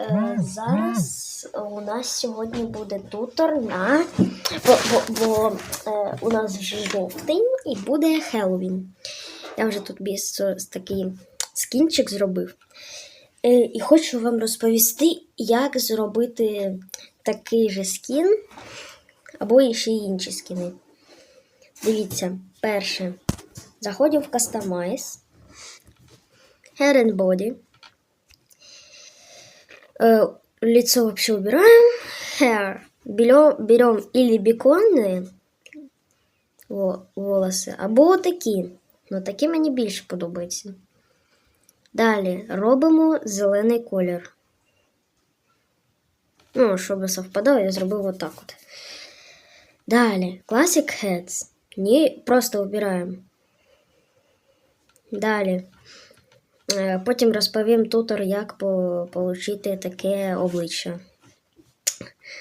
Е, зараз у нас сьогодні буде тутор на бо, бо, бо е, у нас вже жовтень і буде Хеллоуін. Я вже тут біс такий скінчик зробив. Е, і хочу вам розповісти, як зробити такий же скін або ще інші скіни. Дивіться, перше. Заходимо в Customize. Hair and Body. Э, лицо вообще убираем. Hair. Берем, берем или беконные во- волоси, або такі. Ну, такі мені більше подобаються. Далі робимо зелений колір. Ну, щоб совпадало, я зробив отак от. Далі Classic Heads. Ні, просто обираємо. Далі. Е, Потім розповім тутор, як отримати таке обличчя.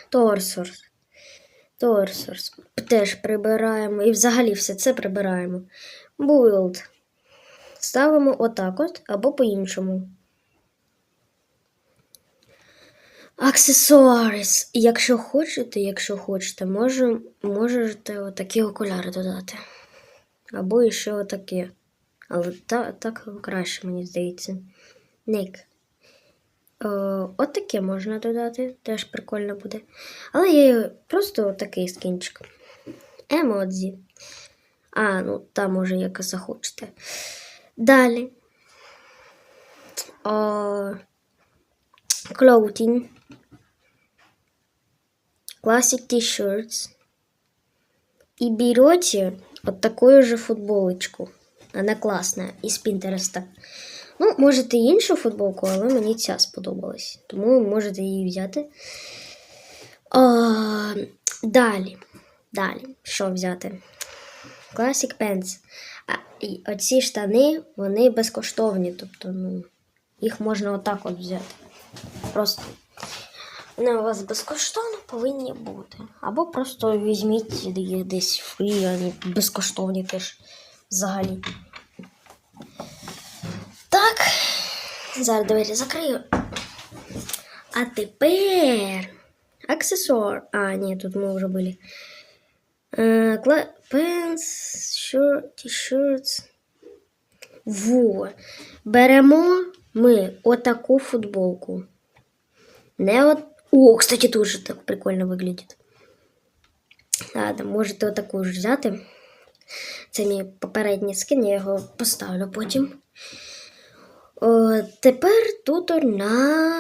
Торсорс. Торсорс. Теж прибираємо. І взагалі все це прибираємо. Build. Ставимо отак от або по-іншому. Аксесуарис. Якщо хочете, якщо хочете, можете отакі окуляри додати. Або ще отакі. Але та, так краще, мені здається. Ник. Е, от таке можна додати, теж прикольно буде. Але є просто такий скінчик. Емодзі. А, ну там може як захочете. Далі. О, clothing. Classic T-shirts. И берете вот такую же футболочку. Она класна, із Пінтереста. Ну, можете іншу футболку, але мені ця сподобалась. Тому можете її взяти. А, далі. Далі. Що взяти? Classic Pants. А, і оці штани, вони безкоштовні. Тобто, ну, їх можна отак от взяти. Просто вони у вас безкоштовно повинні бути. Або просто візьміть їх десь фрі, вони безкоштовні теж взагалі. Так, зараз двері закрию. А тепер аксесуар. А, ні, тут ми вже були. Кла... Pants, shirt, t-shirts. Во. Беремо ми отаку футболку. Не от... О, кстати, тоже так прикольно выглядит. Ладно, можете отаку ж взяти. Це мій попередній скин, я його поставлю потім. О, тепер тутор на